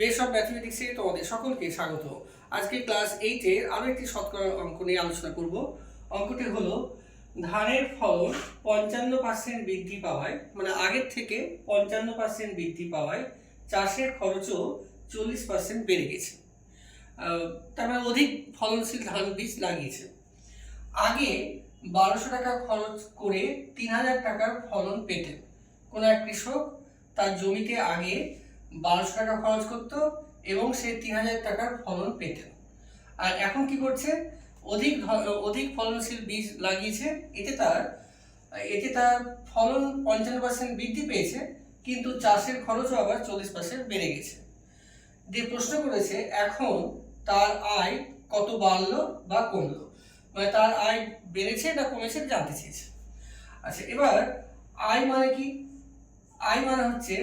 Base of ম্যাথমেটিক্সে তোমাদের সকলকে স্বাগত। আজকে ক্লাস এইটের আরও একটি শতকরা অঙ্ক নিয়ে আলোচনা করব। অঙ্কটি হলো ধানের ফলন পঞ্চান্ন পার্সেন্ট বৃদ্ধি পাওয়ায় মানে আগের থেকে পঞ্চান্ন পার্সেন্ট বৃদ্ধি পাওয়ায় চাষের খরচও চল্লিশ পার্সেন্ট বেড়ে গেছে। আহ, তার মানে অধিক ফলনশীল ধান বীজ লাগিয়েছে। আগে বারোশো টাকা খরচ করে তিন হাজার টাকার ফলন পেতেন। কোনো এক কৃষক তার জমিতে আগে বারোশো টাকা খরচ করতো এবং সে তিন হাজার টাকার ফলন পেতেন আর এখন কি করছে? অধিক অধিক ফলনশীল বীজ লাগিয়েছে। এতে তার এতে তার ফলন পঞ্চান্ন পার্সেন্ট বৃদ্ধি পেয়েছে, কিন্তু চাষের খরচও আবার চল্লিশ পার্সেন্ট বেড়ে গেছে। দিয়ে প্রশ্ন করেছে, এখন তার আয় কত বাড়লো বা কমলো? মানে তার আয় বেড়েছে না কমেছে জানতে চেয়েছে। আচ্ছা এবার আয় মানে কি? আয় মানে হচ্ছে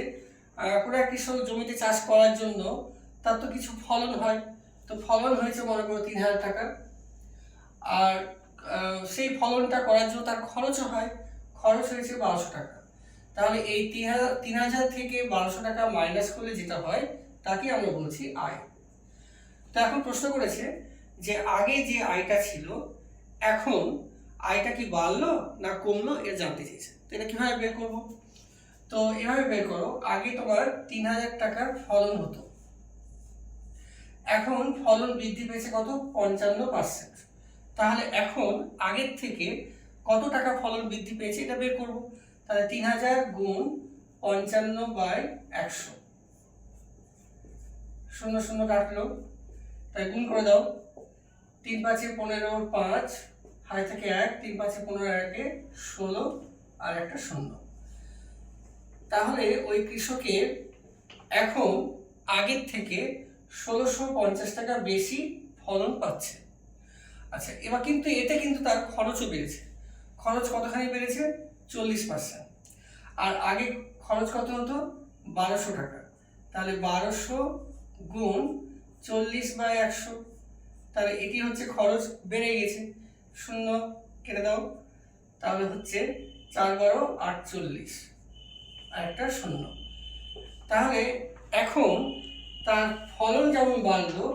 কোনো এক কৃষক জমিতে চাষ করার জন্য, তার তো কিছু ফলন হয়। তো ফলন হয়েছে মনে করো তিন হাজার টাকা। আর সেই ফলনটা করার জন্য তার খরচও হয়। খরচ হয়েছে বারোশো টাকা। তাহলে এই তিন হাজার তিন হাজার থেকে বারোশো টাকা মাইনাস করলে যেটা হয়, তাকে আমরা বলছি আয়। তো এখন প্রশ্ন করেছে যে আগে যে আয়টা ছিল, এখন আয়টা কি বাড়লো না কমলো এর জানতে চেয়েছে তো এটা কীভাবে বের করব? তো এভাবে বের করো। আগে তোমার তিন হাজার টাকার ফলন হতো। এখন ফলন বৃদ্ধি পেয়েছে কত? পঞ্চান্ন পার্সেন্ট তাহলে এখন আগের থেকে কত টাকা ফলন বৃদ্ধি পেয়েছে এটা বের করব। তাহলে তিন হাজার গুণ পঞ্চান্ন বাই একশো। শূন্য শূন্য কাটলো। তাই গুণ করে দাও। তিন পাঁচে পনেরো, পাঁচ, হাই থেকে এক, তিন পাঁচে পনেরো, একে ষোলো, আর একটা শূন্য। তাহলে ওই কৃষকের এখন আগের থেকে ষোলোশো পঞ্চাশ টাকা বেশি ফলন পাচ্ছে। আচ্ছা এবার কিন্তু এতে কিন্তু তার খরচও বেড়েছে। খরচ কতখানি বেড়েছে? চল্লিশ পার্সেন্ট আর আগে খরচ কত হতো? বারোশো টাকা। তাহলে বারোশো গুণ চল্লিশ বাই একশো। তাহলে এটি হচ্ছে খরচ বেড়ে গেছে। শূন্য কেটে দাও। তাহলে হচ্ছে চার বারো আটচল্লিশ। আর একটা শূন্য। তাহলে এখন তার ফলন যেমন বাড়লো,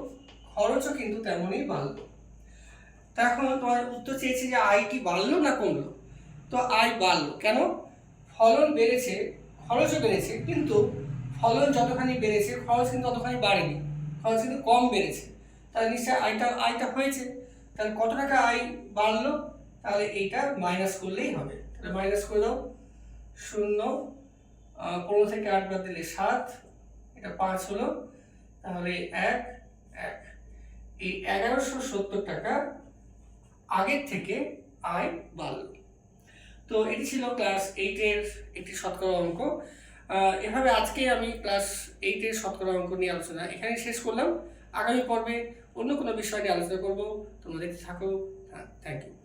খরচও কিন্তু তেমনই বাড়লো। তা এখন তোমার উত্তর চেয়েছে যে আয় কি বাড়লো না কমলো? তো আয় বাড়লো। কেন? ফলন বেড়েছে, খরচও বেড়েছে, কিন্তু ফলন যতখানি বেড়েছে, খরচ কিন্তু ততখানি বাড়েনি। খরচ কিন্তু কম বেড়েছে। তাহলে নিশ্চয়ই আয়টা আয়টা হয়েছে। তাহলে কত টাকা আয় বাড়লো? তাহলে এইটা মাইনাস করলেই হবে। তাহলে মাইনাস করে দাও। শূন্য পনেরো থেকে আট বাদ দিলে সাত, এটা পাঁচ হলো, তাহলে এক এক। এই এগারোশো সত্তর টাকা আগের থেকে আয় বাড়লো। তো এটি ছিল ক্লাস এইটের একটি শতকরা অঙ্ক। এভাবে আজকে আমি ক্লাস এইটের শতকরা অঙ্ক নিয়ে আলোচনা এখানে শেষ করলাম। আগামী পর্বে অন্য কোনো বিষয় নিয়ে আলোচনা করব। তোমরা দেখতে থাকো। Thank you